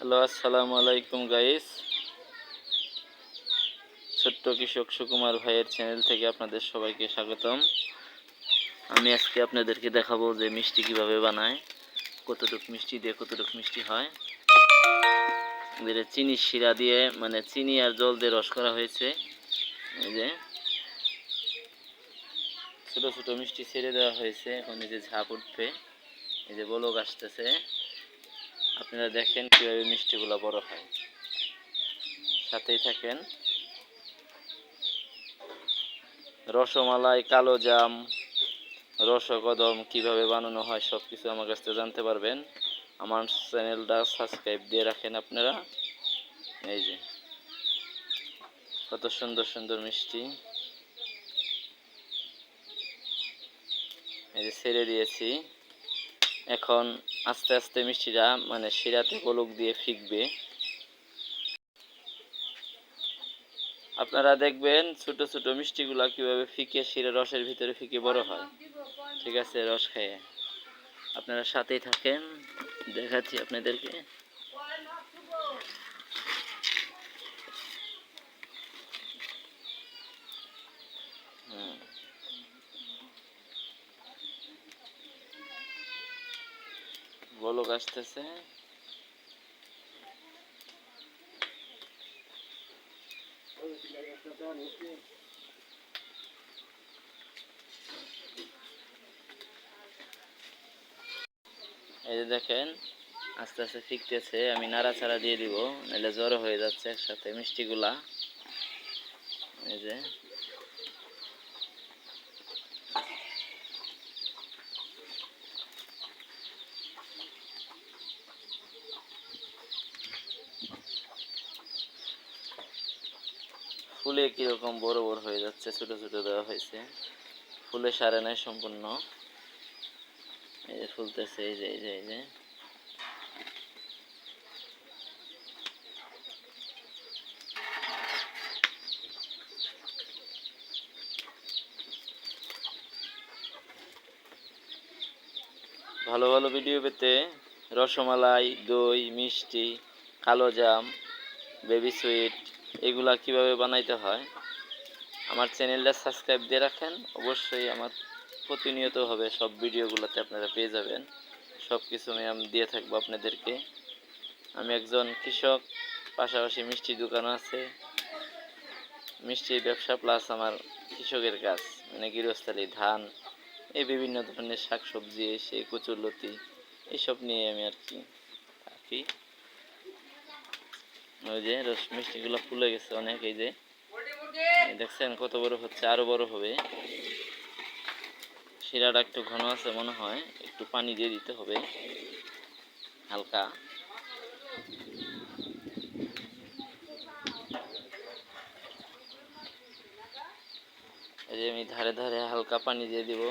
Hello, আসসালামু আলাইকুম guys ছোট্ট কৃষক সুকুমার ভাইয়ের চ্যানেল থেকে আপনাদের সবাইকে স্বাগতম। আমি আজকে আপনাদেরকে দেখাবো যে মিষ্টি কীভাবে বানায়, কতটুক মিষ্টি দিয়ে কতটুক মিষ্টি হয়। এদের চিনি শিরা দিয়ে মানে চিনি আর জল দিয়ে রস করা হয়েছে। এই যে ছোট ছোট মিষ্টি ছেড়ে দেওয়া হয়েছে এই যে ঝাঁপ উঠবে। এই যে বলক আসতেছে। আপনারা দেখেন কীভাবে মিষ্টিগুলো বড় হয়। সাথেই থাকেন। রসমালাই, কালো জাম রসকদম কীভাবে বানানো হয় সব কিছু আমার কাছ থেকে জানতে পারবেন। আমার চ্যানেলটা সাবস্ক্রাইব দিয়ে রাখেন আপনারা। এই যে, কত সুন্দর সুন্দর মিষ্টি। এই যে ছেড়ে দিয়েছি। এখন আস্তে আস্তে মিষ্টিটা মানে শিরাতে গোলক দিয়ে ফিকবে। আপনারা দেখবেন ছোট ছোট মিষ্টিগুলা কীভাবে ফিকে, শিরা রসের ভিতরে ফিকে বড় হয়। ঠিক আছে, রস খেয়ে আপনারা সাথেই থাকেন, দেখাচ্ছি আপনাদেরকে। হুম। বলক আসতেছে। এই যে দেখেন, আস্তে আস্তে ফিকতেছে, আমি নাড়াচাড়া দিয়ে দিব, নাহলে জ্বর হয়ে যাচ্ছে একসাথে মিষ্টিগুলা। এই যে। ফুলে কীরকম বড় বড় হয়ে যাচ্ছে, ছোট ছোট দেওয়া হয়েছে। ফুলে সারে নাই সম্পূর্ণ। এই যে ফুলতেছে, এই যে এই যে এই যে। ভালো ভালো ভিডিও পেতে রসমালাই, দই, মিষ্টি, কালো জাম বেবি সুইট এগুলা কীভাবে বানাইতে হয়, আমার চ্যানেলটা সাবস্ক্রাইব দিয়ে রাখেন। অবশ্যই আমার প্রতিনিয়তভাবে সব ভিডিওগুলোতে আপনারা পেয়ে যাবেন। সব কিছু আমি দিয়ে থাকব আপনাদেরকে। আমি একজন কৃষক, পাশাপাশি মিষ্টি দোকান আছে। মিষ্টির ব্যবসা প্লাস আমার কৃষকের কাজ মানে গৃহস্থালী, ধান, এই বিভিন্ন ধরনের শাকসবজি সেই কচুরলতি, এইসব নিয়ে আমি আর কি থাকি ওই যে রস মিষ্টিগুলো ফুলে গেছে অনেক, এই যে। দেখছেন কত বড় হচ্ছে, আরও বড় হবে। শিরাটা একটু ঘন আছে মনে হয়, একটু পানি দিয়ে দিতে হবে, হালকা। এই যে আমি ধারে ধারে হালকা পানি দিয়ে দিব।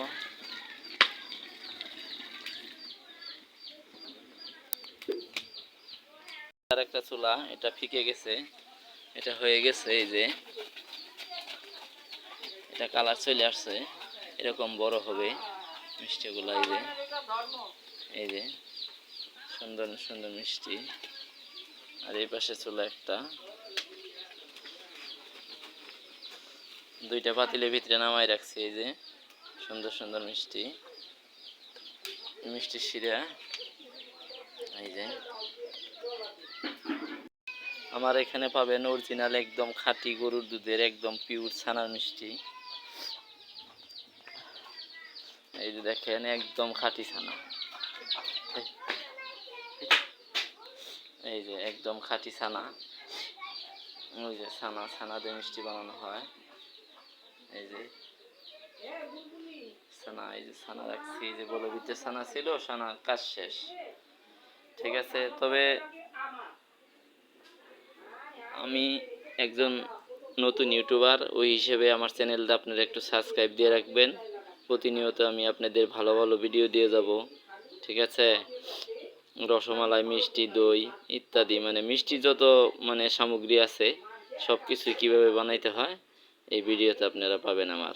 আর একটা চুলা, এটা ফিকে গেছে। এটা হয়ে গেছে এই যে, এটা কালার চলে আসছে। এরকম বড় হবে মিষ্টিগুলো এই যে। এই যে, সুন্দর সুন্দর মিষ্টি। আর এই পাশে চুলা একটা। দুইটা পাতিলের ভিতরে নামাই রাখছি এই যে, সুন্দর সুন্দর মিষ্টি। মিষ্টি শিরা, এই যে। আমার এখানে পাবেন অরিজিনাল একদম খাঁটি গরুর দুধের একদম পিওর ছানার মিষ্টি। এই যে দেখেন, একদম খাঁটি ছানা। এই যে একদম খাঁটি ছানা। ওই যে ছানা ছানা দিয়ে মিষ্টি বানানো হয়। এই যে ছানা, এই যে ছানা রাখছি। এই যে বলবিতে ছানা ছিল ছানা কাজ শেষ। ঠিক আছে, তবে আমি একজন নতুন ইউটিউবার, ওই হিসেবে আমার চ্যানেলটা আপনারা একটু সাবস্ক্রাইব দিয়ে রাখবেন। প্রতিনিয়ত আমি আপনাদের ভালো ভালো ভিডিও দিয়ে যাব, ঠিক আছে? রসমালাই, মিষ্টি, দই ইত্যাদি মানে মিষ্টি যত মানে সামগ্রী আছে সব কিছুই কীভাবে বানাইতে হয়, এই ভিডিওতে আপনারা পাবেন আমার।